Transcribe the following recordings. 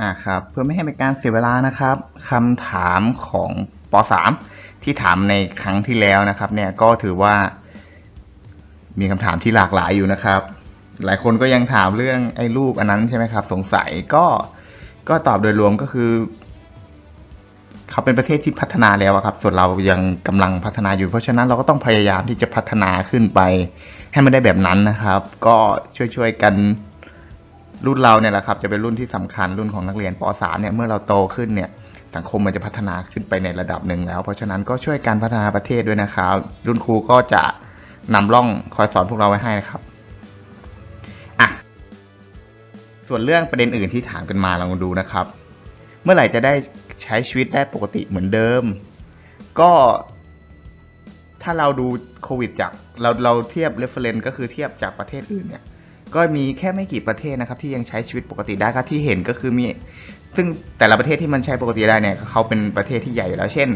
อ่าครับ เพื่อไม่ให้เป็นการเสียเวลานะครับคำถามของป .3 ที่ถามในครั้งที่แล้วนะครับเนี่ยก็ถือว่า มีคำถามที่หลากหลายอยู่นะครับ หลายคนก็ยังถามเรื่องไอ้รูปอันนั้นใช่ไหมครับ สงสัยก็ก็ตอบโดยรวมก็คือ เขาเป็นประเทศที่พัฒนาแล้วครับ ส่วนเรายังกำลังพัฒนาอยู่ เพราะฉะนั้นเราก็ต้องพยายามที่จะพัฒนาขึ้นไป ให้มันได้แบบนั้นนะครับ ก็ช่วยๆกัน รุ่นเราเนี่ยแหละครับจะเป็นรุ่นที่สำคัญรุ่นของนักเรียนป .3 เนี่ยเมื่อเราโตขึ้นเนี่ยสังคมมันจะพัฒนาขึ้นไปในระดับหนึ่งแล้ว เพราะฉะนั้นก็ช่วยการพัฒนาประเทศด้วยนะครับ รุ่นครูก็จะนำร่องคอยสอนพวกเราไว้ให้นะครับอะส่วนเรื่องประเด็นอื่นที่ถามกันมาลองดูนะครับ เมื่อไหร่จะได้ใช้ชีวิตได้ปกติเหมือนเดิม ก็ถ้าเราดูโควิดจากเราเราเทียบ reference ก็คือเทียบจากประเทศอื่นเนี่ย ก็มีแค่ไม่กี่ประเทศนะครับที่ยังใช้ชีวิตปกติได้ครับที่เห็นก็คือมี ซึ่งแต่ละประเทศที่มันใช้ปกติได้เนี่ยเขาเป็นประเทศที่ใหญ่อยู่แล้วเช่น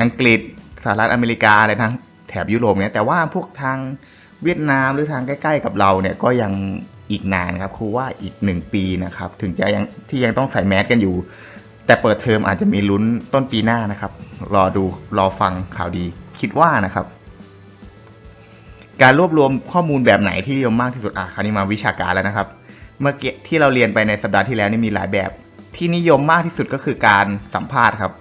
อังกฤษสหรัฐอเมริกาอะไรทางแถบยุโรปเนี่ยแต่ว่าพวกทางเวียดนามหรือทางใกล้ ๆ กับเราเนี่ยก็ยังอีกนานครับครูว่าอีกหนึ่งปีนะครับถึงจะยังที่ยังต้องใส่แมสกันอยู่ แต่เปิดเทอมอาจจะมีลุ้นต้นปีหน้านะครับ รอดูรอฟังข่าวดีคิดว่านะครับ การรวบรวมข้อมูลแบบไหนที่นิยมมากที่สุดอะคราวนี้มาวิชาการแล้วนะครับ เมื่อกี้ที่เราเรียนไปในสัปดาห์ที่แล้วนี่มีหลายแบบ ที่นิยมมากที่สุดก็คือการสัมภาษณ์ครับ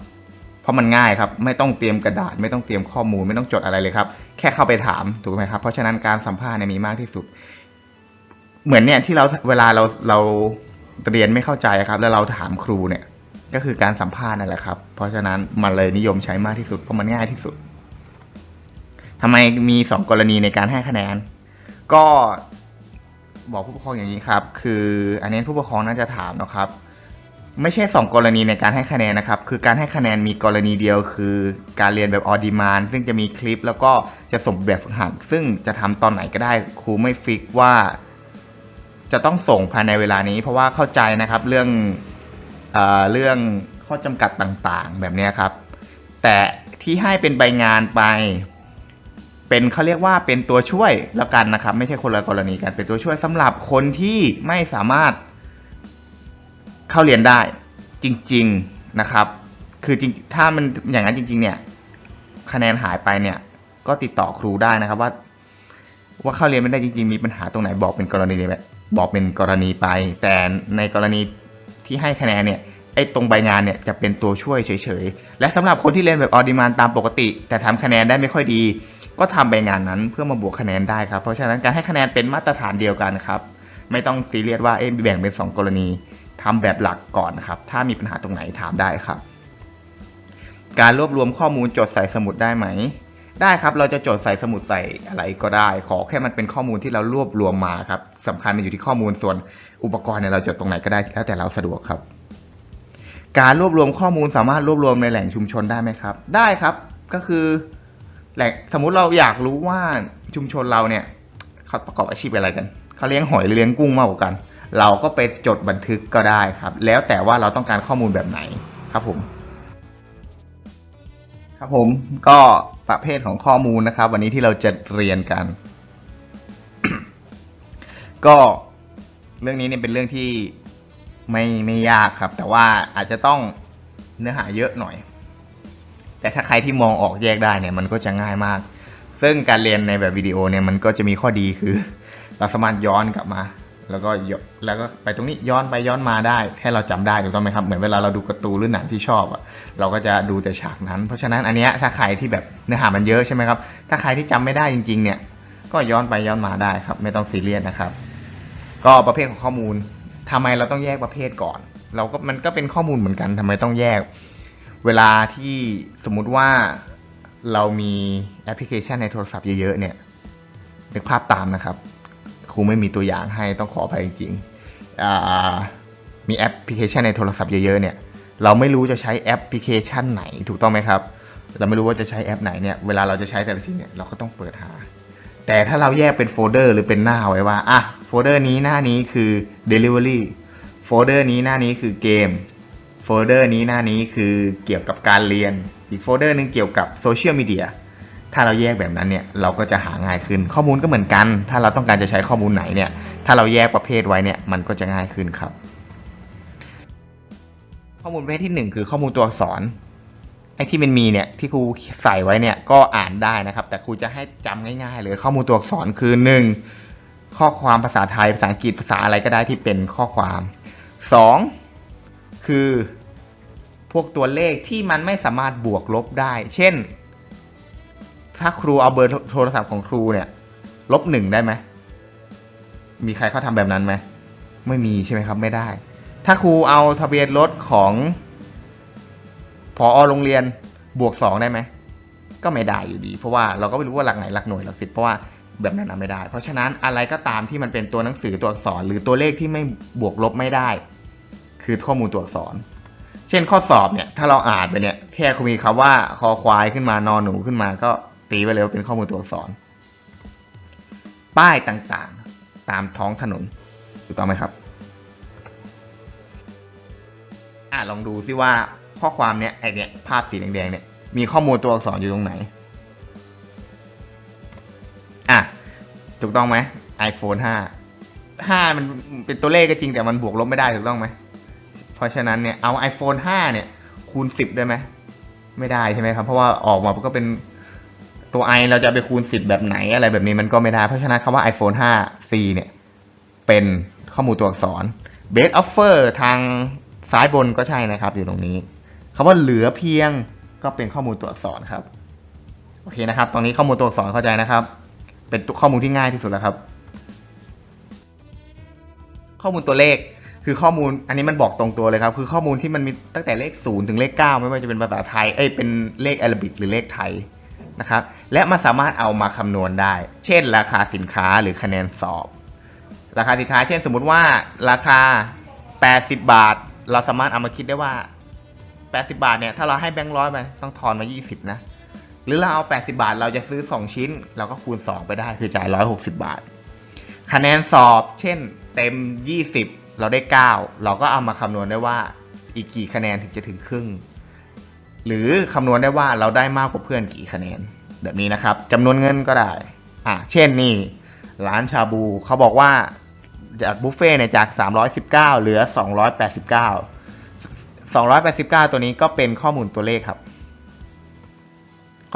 เพราะมันง่ายครับ ไม่ต้องเตรียมกระดาษ ไม่ต้องเตรียมข้อมูล ไม่ต้องจดอะไรเลยครับ แค่เข้าไปถามถูกไหมครับ เพราะฉะนั้นการสัมภาษณ์เนี่ยมีมากที่สุด เหมือนเนี่ยที่เราเวลาเราเราเรียนไม่เข้าใจครับ แล้วเราถามครูเนี่ย ก็คือการสัมภาษณ์นั่นแหละครับ เพราะฉะนั้นมันเลยนิยมใช้มากที่สุดเพราะมันง่ายที่สุด ทำไมมีสองกรณีในการให้คะแนน ก็บอกผู้ปกครองอย่างนี้ครับ คืออันนี้ผู้ปกครองน่าจะถามนะครับ ไม่ใช่สองกรณีในการให้คะแนนนะครับ คือการให้คะแนนมีกรณีเดียวคือการเรียนแบบออดิมานซึ่งจะมีคลิปแล้วก็จะส่งแบบฝึกหัดซึ่งจะทำตอนไหนก็ได้ครูไม่ฟิกว่า จะต้องส่งภายในเวลานี้ เพราะว่าเข้าใจนะครับเรื่องเอเรื่องข้อจำกัดต่างๆ แบบนี้ครับ แต่ที่ให้เป็นใบงานไป เป็นเขาเรียกว่าเป็นตัวช่วยแล้วกันนะครับ ไม่ใช่คนละกรณีกันเป็นตัวช่วยสำหรับคนที่ไม่สามารถเข้าเรียนได้จริง ๆนะครับ คือจริงถ้ามันอย่างนั้นจริง ๆ เนี่ยคะแนนหายไปเนี่ย ก็ติดต่อครูได้นะครับว่า ว่าเข้าเรียนไม่ได้จริง ๆ มีปัญหาตรงไหนบอกเป็นกรณีแบบบอกเป็นกรณีไป แต่ในกรณีที่ให้คะแนนเนี่ย ไอ้ตรงใบงานเนี่ยจะเป็นตัวช่วยเฉยๆ และสำหรับคนที่เรียนแบบออดิมานตามปกติ แต่ทำคะแนนได้ไม่ค่อยดี ก็ทำใบงานนั้นเพื่อมาบวกคะแนนได้ครับ เพราะฉะนั้นการให้คะแนนเป็นมาตรฐานเดียวกันครับ ไม่ต้องซีเรียสว่าเอ๊ะแบ่งเป็น 2 กรณีทำแบบหลักก่อนครับ ถ้ามีปัญหาตรงไหนถามได้ครับ การรวบรวมข้อมูลจดใส่สมุดได้ไหม ได้ครับ เราจะจดใส่สมุดใส่อะไรก็ได้ ขอแค่มันเป็นข้อมูลที่เรารวบรวมมาครับสำคัญมันอยู่ที่ข้อมูลส่วนอุปกรณ์เนี่ยเราจดตรงไหนก็ได้แล้วแต่เราสะดวกครับ การรวบรวมข้อมูลสามารถรวบรวมในแหล่งชุมชนได้ไหมครับ ได้ครับก็คือแหล่งสมมุติเราอยากรู้ว่าชุมชนเราเนี่ยเขาประกอบอาชีพอะไรกันเขาเลี้ยงหอยหรือเลี้ยงกุ้งมากกว่ากัน เราก็ไปจดบันทึกก็ได้ครับ แล้วแต่ว่าเราต้องการข้อมูลแบบไหนครับผม ครับผมก็ประเภทของข้อมูลนะครับ วันนี้ที่เราจะเรียนกัน ก็เรื่องนี้เนี่ยเป็นเรื่องที่ ไม่ไม่ยากครับ แต่ว่าอาจจะต้องเนื้อหาเยอะหน่อย แต่ถ้าใครที่มองออกแยกได้เนี่ยมันก็จะง่ายมาก ซึ่งการเรียนในแบบวิดีโอเนี่ยมันก็จะมีข้อดีคือ เราสามารถย้อนกลับมา แล้วก็แล้วก็ไปตรงนี้ย้อนไปย้อนมาได้ให้เราจำได้ถูกต้องไหมครับเหมือนเวลาเราดูการ์ตูนหรือหนังที่ชอบอะเราก็จะดูแต่ฉากนั้น เพราะฉะนั้นอันเนี้ยถ้าใครที่แบบเนื้อหามันเยอะใช่ไหมครับถ้าใครที่จำไม่ได้จริง ๆ เนี่ยก็ย้อนไปย้อนมาได้ครับ ไม่ต้องซีเรียสนะครับ ก็ประเภทของข้อมูล ทำไมเราต้องแยกประเภทก่อน เราก็มันก็เป็นข้อมูลเหมือนกันทำไมต้องแยก เวลาที่สมมุติว่าเรามีแอปพลิเคชันในโทรศัพท์เยอะๆเนี่ยนึกภาพตามนะครับครูไม่มีตัวอย่างให้ต้องขออภัยจริงๆมีแอปพลิเคชันในโทรศัพท์เยอะๆเนี่ยเราไม่รู้จะใช้แอปพลิเคชันไหนถูกต้องไหมครับ เราไม่รู้ว่าจะใช้แอปไหนเนี่ยเวลาเราจะใช้แต่ละทีเนี่ยเราก็ต้องเปิดหา แต่ถ้าเราแยกเป็นโฟลเดอร์หรือเป็นหน้าไว้ว่าอะโฟลเดอร์นี้หน้านี้คือ Delivery โฟลเดอร์นี้หน้านี้คือเกม โฟลเดอร์นี้หน้านี้คือเกี่ยวกับการเรียน อีกโฟลเดอร์หนึงเกี่ยวกับโซเชียลมีเดีย ถ้าเราแยกแบบนั้นเนี่ยเราก็จะหาง่ายขึ้น ข้อมูลก็เหมือนกัน ถ้าเราต้องการจะใช้ข้อมูลไหนเนี่ย ถ้าเราแยกประเภทไว้เนี่ยมันก็จะง่ายขึ้นครับ ข้อมูลประเภทที่หนึ่งคือข้อมูลตัวอักษรไอ้ที่มันมีเนี่ยที่ครูใส่ไว้เนี่ยก็อ่านได้นะครับ แต่ครูจะให้จำง่ายๆเลยข้อมูลตัวอักษรคือหนึ่ง ข้อความภาษาไทยภาษาอังกฤษภาษาอะไรก็ได้ที่เป็นข้อความสองคือพวกตัวเลขที่มันไม่สามารถบวกลบได้ เช่น ถ้าครูเอาเบอร์โทรศัพท์ของครูเนี่ยลบหนึ่งได้ไหม มีใครเขาทำแบบนั้นไหม ไม่มีใช่ไหมครับ ไม่ได้ ถ้าครูเอาทะเบียนรถของพอโรงเรียนบวกสองได้ไหม ก็ไม่ได้อยู่ดี เพราะว่าเราก็ไม่รู้ว่าหลักไหนหลักหน่วยหลักสิบเพราะว่า แบบนั้นนะไม่ได้ เพราะฉะนั้นอะไรก็ตามที่มันเป็นตัวหนังสือตัวอักษร หรือตัวเลขที่ไม่บวกลบไม่ได้ คือข้อมูลตัวอักษร เช่นข้อสอบเนี่ยถ้าเราอ่านไปเนี่ยแค่คุณมีคำว่าคอควายขึ้นมานอนหนูขึ้นมาก็ตีไปเลยว่าเป็นข้อมูลตัวอักษร ป้ายต่างๆ ตามท้องถนนถูกต้องไหมครับอะลองดูซิว่าข้อความเนี้ยไอเนี้ยภาพสีแดงๆเนี่ยมีข้อมูลตัวอักษรอยู่ตรงไหน ถูกต้องไหม iPhone 5 5 มันเป็นตัวเลขก็จริงแต่มันบวกลบไม่ได้ถูกต้องไหม เพราะฉะนั้นเนี่ยเอา iPhone 5 เนี่ย คูณ 10 ได้ไหม ไม่ได้ใช่ไหมครับ เพราะว่าออกมาก็เป็นตัว i เราจะไปคูณ 10 แบบไหนอะไรแบบนี้มันก็ไม่ได้ เพราะฉะนั้นคำว่า iPhone 5 C เนี่ย เป็นข้อมูลตัวอักษร best offer ทางซ้ายบนก็ใช่นะครับ อยู่ตรงนี้คำว่าเหลือเพียงก็เป็นข้อมูลตัวอักษรครับ โอเคนะครับ ตรงนี้ข้อมูลตัวอักษรเข้าใจนะครับ เป็นข้อมูลที่ง่ายที่สุดแล้วครับ ข้อมูลตัวเลขคือข้อมูลอันนี้มันบอกตรงตัวเลยครับ คือข้อมูลที่มันมีตั้งแต่เลขศูนย์ถึงเลขเก้าไม่ว่าจะเป็นภาษาไทยเอ้ยเป็นเลขอารบิกหรือเลขไทยนะครับ และมันสามารถเอามาคำนวณได้ เช่น ราคาสินค้าหรือคะแนนสอบ ราคาสินค้า เช่นสมมุติว่าราคา 80 บาท เราสามารถเอามาคิดได้ว่า 80 บาทเนี่ยถ้าเราให้แบงค์ร้อยไปต้องทอนมา 20 นะ หรือเราเอา 80 บาท เราจะซื้อ 2 ชิ้น เราก็คูณ 2 ไปได้คือจ่าย 160 บาท คะแนนสอบ เช่น เต็ม 20 เราได้ 9 เราก็เอามาคำนวณได้ว่าอีกกี่คะแนนถึงจะถึงครึ่ง หรือคำนวณได้ว่าเราได้มากกว่าเพื่อนกี่คะแนน แบบนี้นะครับจำนวนเงินก็ได้อะเช่นนี่ร้านชาบูเขาบอกว่าจากบุฟเฟ่ต์เนี่ยจาก 319 เหลือ 289 289 ตัวนี้ก็เป็นข้อมูลตัวเลขครับ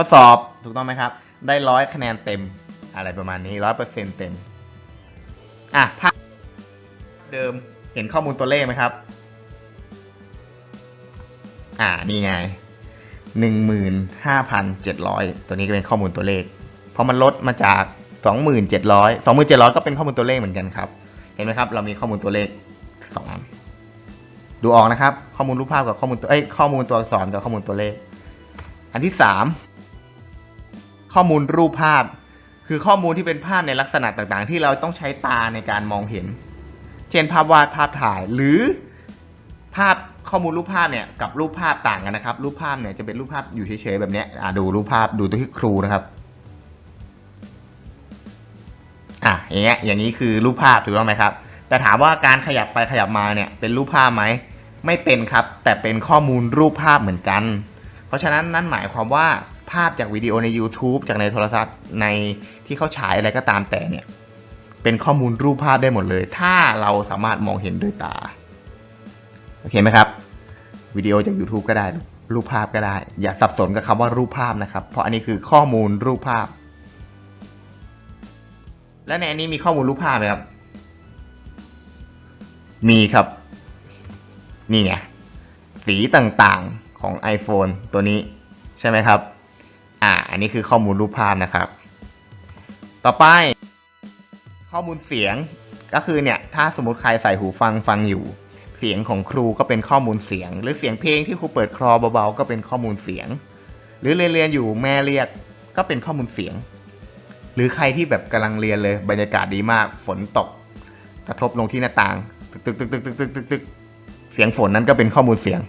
ข้อสอบถูกต้องไหมครับ ได้ร้อยคะแนนเต็มอะไรประมาณนี้ร้อยเปอร์เซ็นเต็ม อะภาพเดิมเห็นข้อมูลตัวเลขไหมครับ อ่านี่ไงหนึ่งหมื่นห้าพันเจ็ดร้อยตัวนี้ก็เป็นข้อมูลตัวเลข เพราะมันลดมาจากสองหมื่นเจ็ดร้อยสองหมื่นเจ็ดร้อยก็เป็นข้อมูลตัวเลขเหมือนกันครับ เห็นไหมครับ เรามีข้อมูลตัวเลขสองอันดูออกนะครับ ข้อมูลรูปภาพกับข้อมูลตัวเอ้ยข้อมูลตัวอักษรกับข้อมูลตัวเลข อันที่สาม ข้อมูลรูปภาพ คือข้อมูลที่เป็นภาพในลักษณะต่างๆ ที่เราต้องใช้ตาในการมองเห็น เช่นภาพวาดภาพถ่าย หรือภาพข้อมูลรูปภาพเนี่ยกับรูปภาพต่างกันนะครับ รูปภาพเนี่ยจะเป็นรูปภาพอยู่เฉยๆแบบนี้อะดูรูปภาพดูตัวที่ครูนะครับอะอย่างเงี้ยอย่างนี้คือรูปภาพถูกต้องไหมครับ แต่ถามว่าการขยับไปขยับมาเนี่ยเป็นรูปภาพไหมไม่เป็นครับ แต่เป็นข้อมูลรูปภาพเหมือนกัน เพราะฉะนั้นนั่นหมายความว่า ภาพจากวิดีโอใน YouTube จากในโทรศัพท์ในที่เขาฉายอะไรก็ตามแต่เนี่ย เป็นข้อมูลรูปภาพได้หมดเลย ถ้าเราสามารถมองเห็นด้วยตา โอเคไหมครับ วิดีโอจาก YouTube ก็ได้ รูปภาพก็ได้ อย่าสับสนกับคำว่ารูปภาพนะครับ เพราะอันนี้คือข้อมูลรูปภาพ และในอันนี้มีข้อมูลรูปภาพไหมครับ มีครับ นี่ไง สีต่างๆของ iPhone ตัวนี้ใช่ไหมครับ อ่า อันนี้คือข้อมูลรูปภาพนะครับ ต่อไป ข้อมูลเสียงก็คือเนี่ย ถ้าสมมติใครใส่หูฟังฟังอยู่ เสียงของครูก็เป็นข้อมูลเสียง หรือเสียงเพลงที่ครูเปิดคลอเบาๆก็เป็นข้อมูลเสียง หรือเรียนเรียนอยู่แม่เรียกก็เป็นข้อมูลเสียง หรือใครที่แบบกำลังเรียนเลย บรรยากาศดีมากฝนตก กระทบลงที่หน้าต่างตึกตึกตึกตึกตึๆๆๆกเสียงฝนนั้นก็เป็นข้อมูลเสียง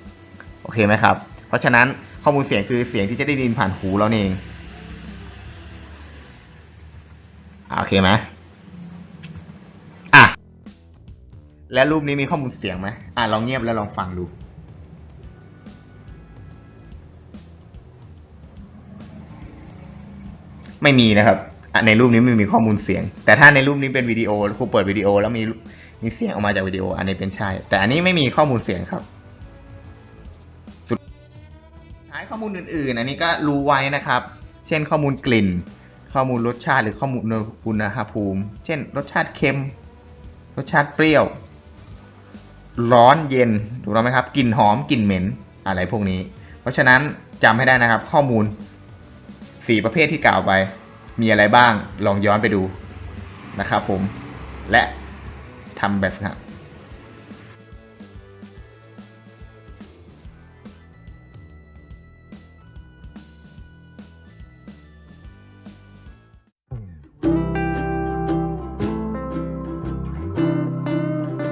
โอเคไหมครับ เพราะฉะนั้น ข้อมูลเสียงคือเสียงที่จะได้ยินผ่านหูเราเองโอเคไหมอะ และรูปนี้มีข้อมูลเสียงไหมอะลองเงียบแล้วลองฟังดูไม่มีนะครับในรูปนี้ไม่มีข้อมูลเสียง แต่ถ้าในรูปนี้เป็นวิดีโอครูเปิดวิดีโอแล้วมีมีเสียงออกมาจากวิดีโอ อันนี้เป็นใช่ แต่อันนี้ไม่มีข้อมูลเสียงครับ ข้อมูลอื่นๆ อันนี้ก็รู้ไว้นะครับ เช่นข้อมูลกลิ่น ข้อมูลรสชาติหรือข้อมูลอุณหภูมิ เช่น รสชาติเค็ม รสชาติเปรี้ยว ร้อนเย็น ถูกต้องไหมครับ กลิ่นหอม กลิ่นเหม็น อะไรพวกนี้ เพราะฉะนั้นจำให้ได้นะครับ ข้อมูลสี่ประเภทที่กล่าวไป มีอะไรบ้าง ลองย้อนไปดูนะครับผม และทำแบบฝึกหัด